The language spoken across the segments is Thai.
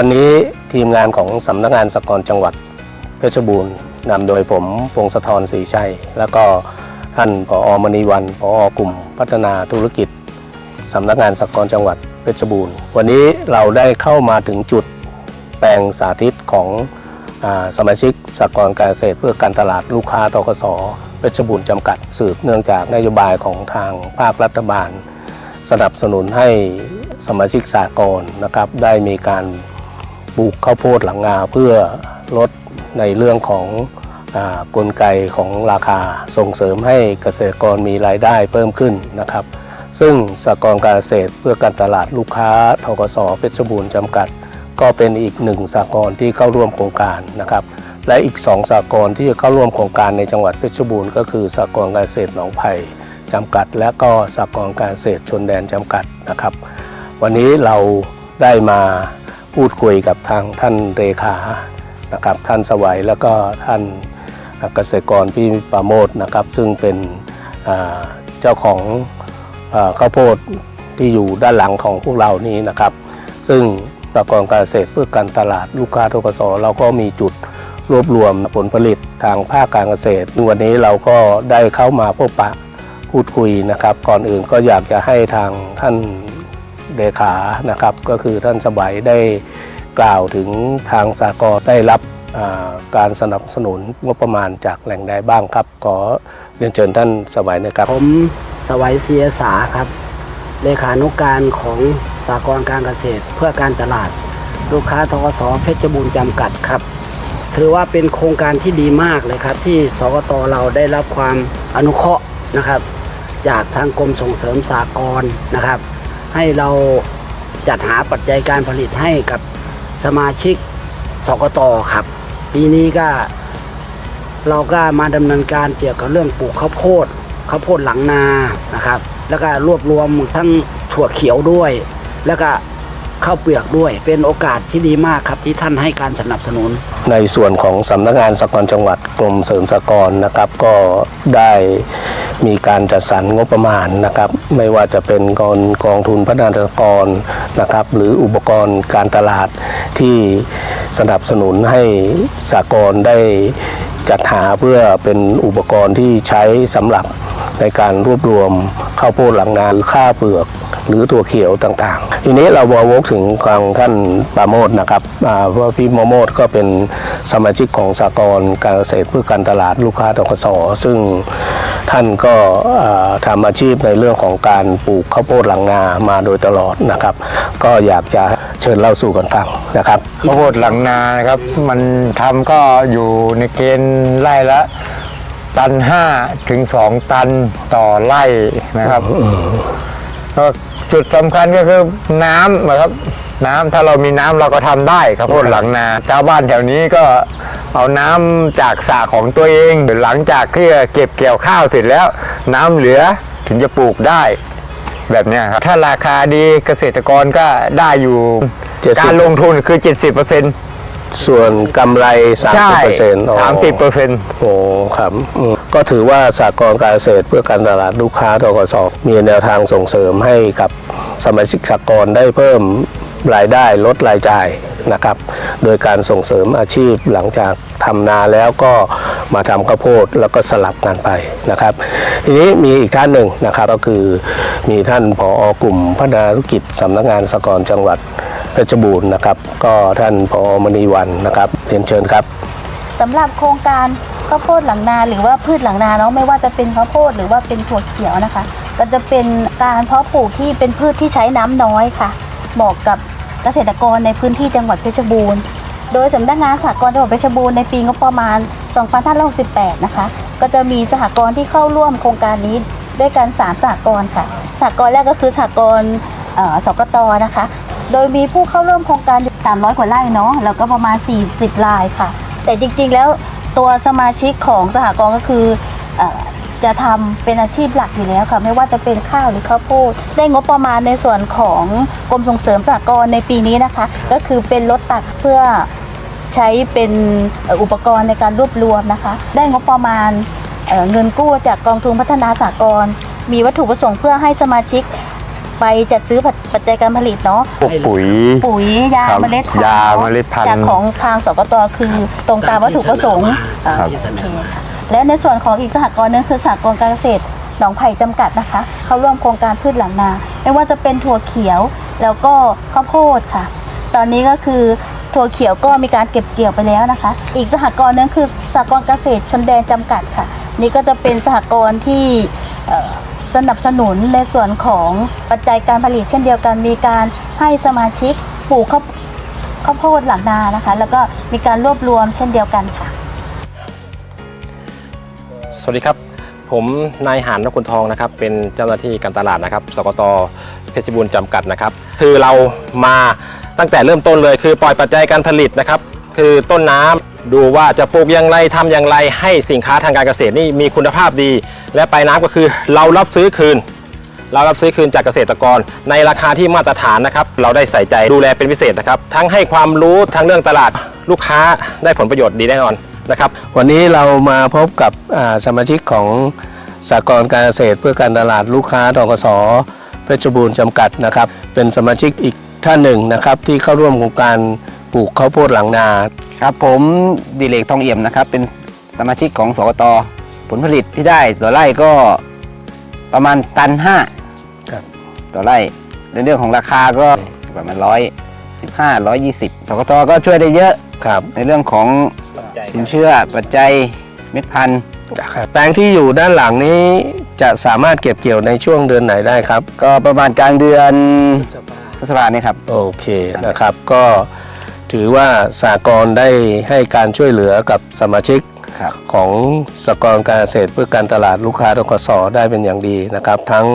วันนี้ทีมงานของสำนักงานสกลจังหวัดเพชรบูรณ์นำโดยผมพงศธรศรีชัย แล้วก็ท่านผอมณีวันผอกลุ่มพัฒนาธุรกิจสำนักงานสกลจังหวัดเพชรบูรณ์ วันนี้เราได้เข้ามาถึงจุดแปลงสาธิตของอสมาชิกสกรการเกษตรเพื่อการตลาดลูกค้าตกสเพชรบูรณ์จำกัดสืบเนื่องจากนโยบายของทางภาครัฐบาล สนับสนุนให้สมาชิกสากลนะครับได้มีการ ปลูกข้าวโพดหลังนาเพื่อลดในเรื่องของอกลไกของราคาส่งเสริมให้เกษตรกรมีรายได้เพิ่มขึ้นนะครับ ซึ่งสหกรณ์การเกษตรเพื่อการตลาดลูกค้าทกสเพชรบูรณ์จำกัด ก็เป็นอีกหนึ่งสหกรณ์ที่เข้าร่วมโครงการนะครับ และอีกสองสหกรณ์ที่จะเข้าร่วมโครงการในจังหวัดเพชรบูรณ์ก็คือสหกรณ์การเกษตรหนองไผ่จำกัด และก็สหกรณ์การเกษตรชนแดนจำกัดนะครับ วันนี้เราได้มา พูดคุยกับทางท่านเรขานะครับท่านสวัยแล้วก็ท่านเกษตรกรพี่ปราโมทนะครับ ซึ่งเป็นเจ้าของข้าวโพดที่อยู่ด้านหลังของพวกเรานี้นะครับ ซึ่งสหกรณ์การเกษตรเพื่อการตลาดลูกค้าทกสเราก็มีจุดรวบรวมผลผลิตทางภาคการเกษตร วันนี้เราก็ได้เข้ามาพบปะพูดคุยนะครับ ก่อนอื่นก็อยากจะให้ทางท่าน เลขานะครับ ก็คือท่านสบายได้กล่าวถึงทางสากลได้รับการสนับสนุนงบประมาณจากแหล่งใดบ้างครับ ขอเรียนเชิญท่านสบายนะครับ ผมสวัยเสียสาครับ เลขานุการของสากลการเกษตรเพื่อการตลาด ลูกค้าทกสเพชรบูรณ์จำกัดครับ ถือว่าเป็นโครงการที่ดีมากเลยครับ ที่สกตเราได้รับความอนุเคราะห์นะครับ จากทางกรมส่งเสริมสากลนะครับ ให้เราจัดหาปัจจัยการผลิตให้กับสมาชิกสกตครับ ปีนี้ก็ เราก็มาดำเนินการเกี่ยวกับเรื่องปลูกข้าวโพดข้าวโพดหลังนานะครับ แล้วก็รวบรวมทั้งถั่วเขียวด้วย แล้วก็ข้าวเปลือกด้วย เป็นโอกาสที่ดีมากครับที่ท่านให้การสนับสนุน ในส่วนของสำนักงานสกรจังหวัดกรมเสริมสกรนะครับก็ได้ มีการจัดสรรงบประมาณนะครับ ไม่ว่าจะเป็นกองกองทุนพัฒนาสหกรนะครับ หรืออุปกรณ์การตลาดที่สนับสนุนให้สากลได้จัดหาเพื่อเป็นอุปกรณ์ที่ใช้สำหรับในการรวบรวมข้าวโพดหลังนาหรือข้าวเปลือก หรือตัวเขียวต่างๆ ทีนี้เราวกถึงทางท่านปราโมทนะครับอ่าเพราะว่าพี่โมโมดก็เป็นสมาชิกของสากลการเกษตรเพื่อการตลาดลูกค้าตกสซึ่งท่านก็อ่าทำอาชีพในเรื่องของการปลูกข้าวโพดหลังนามาโดยตลอดนะครับ ก็อยากจะเชิญเล่าสู่กันฟังนะครับข้าวโพดหลังนานะครับมันทำก็อยู่ในเกณฑ์ไร่ละตันห้าถึงสองตันต่อไร่นะครับก็ จุดสำคัญก็คือน้ำนะครับ น้ำถ้าเรามีน้ำเราก็ทำได้ข้าวโพดหลังนาชาวบ้านแถวนี้ก็เอาน้ำจากสระของตัวเองหลังจากที่เก็บเกี่ยวข้าวเสร็จแล้ว น้ำเหลือถึงจะปลูกได้ แบบเนี้ยครับถ้าราคาดีเกษตรกรก็ได้อยู่70 การลงทุนคือ 70%เปอร์เซ็นต์ ส่วนกำไร ใช่30เปอร์เซ็นต์สามสิบเปอร์เซ็นต์โอ้ครับอืมก็ถือว่าสากลการเกษตรเพื่อการตลาดลูกค้าทกสมีแนวทางส่งเสริมให้กับสมาชิกสากลได้เพิ่มรายได้ลดรายจ่ายนะครับ โดยการส่งเสริมอาชีพหลังจากทำนาแล้วก็มาทำข้าวโพดแล้วก็สลับกันไปนะครับ ทีนี้มีอีกท่านหนึ่งนะครับก็คือมีท่านผออกลุ่มพัฒนาธุรกิจสำนักงานสากลจังหวัด เพชรบูรณ์นะครับ ก็ท่านผอมณีวันนะครับเรียนเชิญครับสำหรับโครงการข้าวโพดหลังนาหรือว่าพืชหลังนาเนาะไม่ว่าจะเป็นข้าวโพดหรือว่าเป็นถั่วเขียวนะคะ ก็จะเป็นการเพาะปลูกที่เป็นพืชที่ใช้น้ำน้อยค่ะ เหมาะกับเกษตรกรในพื้นที่จังหวัดเพชรบูรณ์ โดยสำนักงานสหกรณ์จังหวัดเพชรบูรณ์ในปีงบประมาณ 2568 นะคะ ก็จะมีสหกรณ์ที่เข้าร่วมโครงการนี้ด้วยกัน3สหกรณ์ค่ะ สหกรณ์แรกก็คือสหกรณ์สกตนะคะ โดยมีผู้เข้าร่วมโครงการ 300 กว่าไร่เนาะแล้วก็ประมาณ 40รายค่ะ แต่จริงๆแล้วตัวสมาชิกของสหกรณ์ก็คือเออจะทำเป็นอาชีพหลักอยู่แล้วค่ะ ไม่ว่าจะเป็นข้าวหรือข้าวโพดได้งบประมาณในส่วนของกรมส่งเสริมสหกรณ์ในปีนี้นะคะ ก็คือเป็นรถตักเพื่อ ใช้เป็นเอ่ออุปกรณ์ในการรวบรวมนะคะ ได้งบประมาณเอ่อเงินกู้จากกองทุนพัฒนาสหกรณ์มีวัตถุประสงค์เพื่อให้สมาชิก ไปจัดซื้อปัจจัยการผลิตเนาะพวกปุ๋ย ปุ๋ยยาครับเมล็ดพันธุ์ยาเมล็ดพันธุ์จากของทางสกตคือตรงตามวัตถุประสงค์อ่าครับ โอเคค่ะและในส่วนของอีกสหกรณ์หนึงคือสหกรณ์การเกษตรหนองไผ่จำกัดนะคะ เขาร่วมโครงการพืชหลังนา ไม่ว่าจะเป็นถั่วเขียว แล้วก็ข้าวโพดค่ะ ตอนนี้ก็คือถั่วเขียวก็มีการเก็บเกี่ยวไปแล้วนะคะ อีกสหกรณ์หนึงคือสหกรณ์เกษตรชนแดนจำกัดค่ะ นี่ก็จะเป็นสหกรณ์ที่เอ่อ สนับสนุนในส่วนของปัจจัยการผลิตเช่นเดียวกัน มีการให้สมาชิกปลูกข้าวข้าวโพดหลังนานะคะ แล้วก็มีการรวบรวมเช่นเดียวกันค่ะ สวัสดีครับ ผมนายหานนกุลทองนะครับ เป็นเจ้าหน้าที่การตลาดนะครับ สกตเพชรบูรณ์จำกัดนะครับ คือเรามาตั้งแต่เริ่มต้นเลย คือปล่อยปัจจัยการผลิตนะครับ คือต้นน้ำ ดูว่าจะปลูกอย่างไรทำอย่างไรให้สินค้าทางการเกษตรนี่มีคุณภาพดี และไปน้ำก็คือเรารับซื้อคืน เรารับซื้อคืนจากเกษตรกร ในราคาที่มาตรฐานนะครับ เราได้ใส่ใจดูแลเป็นพิเศษนะครับ ทั้งให้ความรู้ทั้งเรื่องตลาดลูกค้าได้ผลประโยชน์ดีแน่นอนนะครับ วันนี้เรามาพบกับสมาชิกของสากลการเกษตรเพื่อการตลาดลูกค้าทกสเพชรบูรณ์จำกัดนะครับ เป็นสมาชิกอีกท่านหนึ่งนะครับที่เข้าร่วมโครงการ ปลูกข้าวโพดหลังนา ครับผมดิเลกทองเอี่ยมนะครับ เป็นสมาชิกของสกตผลผลิตที่ได้ต่อไร่ก็ประมาณตันห้าครับต่อไร่ในเรื่องของราคาก็ประมาณร้อยสิบห้าร้อยยี่สิบสกตก็ช่วยได้เยอะครับ ในเรื่องของสินเชื่อปัจจัยเม็ดพันธุ์แปลงที่อยู่ด้านหลังนี้จะสามารถเก็บเกี่ยวในช่วงเดือนไหนได้ครับ ก็ประมาณกลางเดือนพฤษภาเนี่ยครับ โอเคนะครับก็ ถือว่าสากลได้ให้การช่วยเหลือกับสมาชิกครับ ของสากลการเกษตรเพื่อการตลาดลูกค้าทกสได้เป็นอย่างดีนะครับ ทั้ง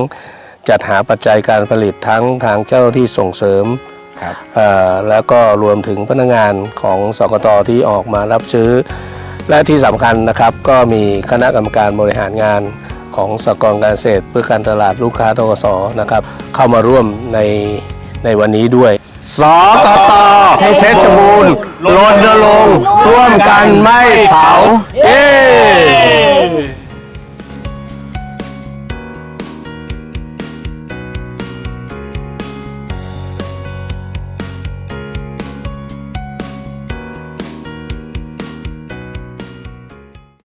จัดหาปัจจัยการผลิตทั้งทางเจ้าที่ส่งเสริมครับเอ่อแล้วก็รวมถึงพนักงานของสกตที่ออกมารับซื้อ และที่สำคัญนะครับก็มีคณะกรรมการบริหารงานของสากลการเกษตรเพื่อการตลาดลูกค้าทกสนะครับ เข้ามาร่วมในในวันนี้ด้วย สกตเพชรบูรณ์รณรงค์ร่วมกันไม่เผาเย้